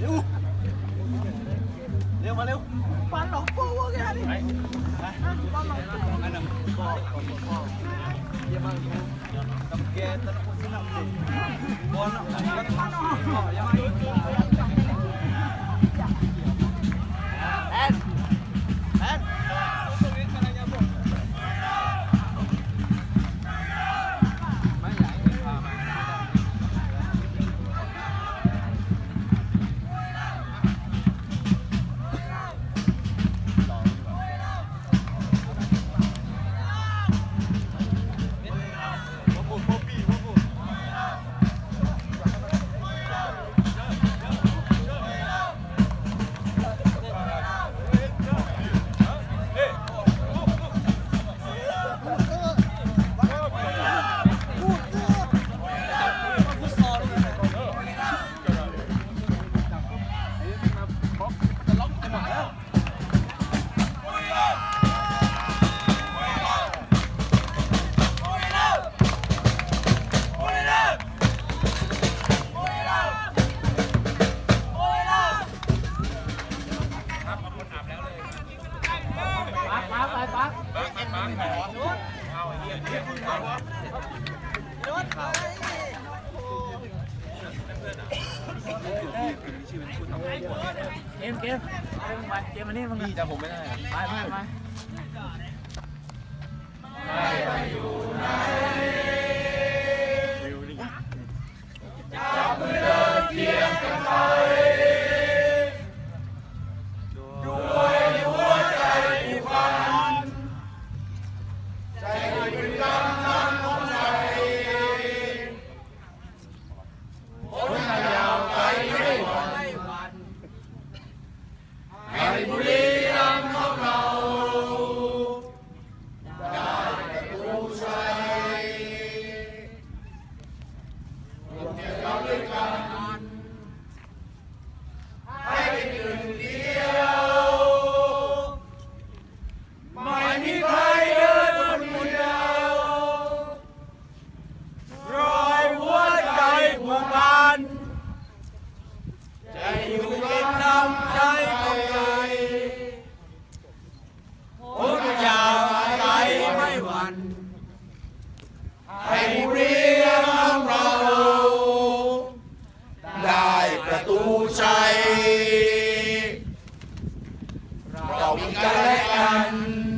เร็วเร็วมาเร็วปลาหลงปูแกนี่ปลาหลงปูอันนั้นก็ก็ก็เยี่ยมมากตำแกตะปูสินำสิบ่เนาะยังมาปักปักปักปักเอาไอ้เหียเหี้ยมึงเอวะรถเขาเกมเกมเกมไปเกมมานี่มึงนี่จะผมไม่ได้ไปไปไปให้เรียมเรา ได้ประตูชัย เรามีกันและกัน